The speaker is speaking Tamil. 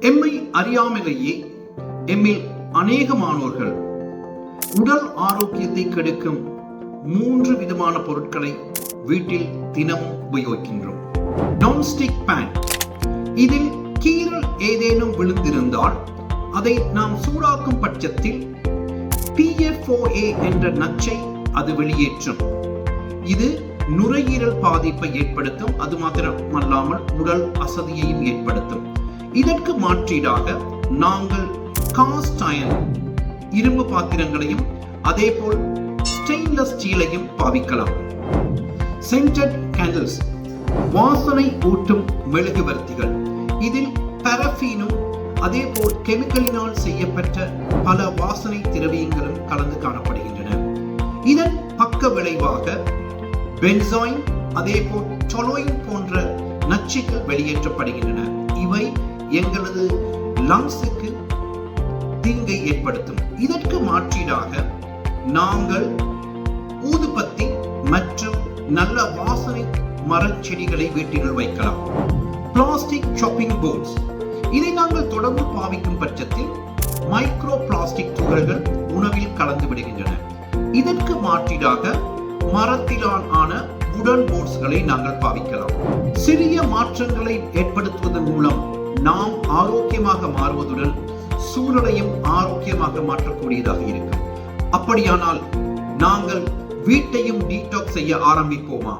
எம்மை அறியாமலேயே எம்மில் அநேகமானோர்கள் உடல் ஆரோக்கியத்தை கெடுக்கும் மூன்று விதமான பொருட்களை வீட்டில் தினமும் உபயோகிக்கின்றோம். நான்ஸ்டிக் பேன் இதில் கீரல் ஏதேனும் விழுந்திருந்தால் அதை நாம் சூடாக்கும் பட்சத்தில் பிஎஃப்ஓஏ என்ற நச்சை அது வெளியேற்றும். இது நுரையீரல் பாதிப்பை ஏற்படுத்தும் அது மாத்திரமல்லாமல் உடல் அசதியையும் ஏற்படுத்தும். இதற்கு மாற்றீடாக நாங்கள் காஸ்ட் அயன் இரும்பு பாத்திரங்களையும் அதே போல் ஸ்டெயின்லெஸ் ஸ்டீலையும் பாவிக்கலாம். சென்டட் கேண்டில்ஸ் வாசனை ஊட்டும் மெழுகுவர்த்திகள். இதில் பரஃபீனும் அதேபோல் கெமிக்கலினால் செய்யப்பட்ட பல வாசனை திரவியங்களும் கலந்து காணப்படுகின்றன. இதன் பக்க விளைவாக பென்சாயின் அதே போல் டொலோயின் போன்ற நச்சுக்கள் வெளியேற்றப்படுகின்றன. இவை எங்களது லங்ஸுக்கு தீங்கை ஏற்படுத்தும். இதற்கு மாற்றீடாக நாங்கள் ஊதுபத்தி மற்றும் நல்ல வாசனை மரச்செடிகளை வீட்டினுள் வைக்கலாம். பிளாஸ்டிக் ஷாப்பிங் போர்ட்ஸ் இதை நாங்கள் தொடர்ந்து பாவிக்கும் பட்சத்தில் மைக்ரோ பிளாஸ்டிக் துகள்கள் உணவில் கலந்து விடுகின்றன. இதற்கு மாற்றீடாக மரத்திலான உடன் போர்ட்ஸ்களை நாங்கள் பாவிக்கலாம். சிறிய மாற்றங்களை ஏற்படுத்த நாம் ஆரோக்கியமாக மாறுவதுடன் சூழலையும் ஆரோக்கியமாக மாற்றக்கூடியதாக இருக்கும். அப்படியானால் நாங்கள் வீட்டையும் டீடாக்ஸ் செய்ய ஆரம்பிப்போமா?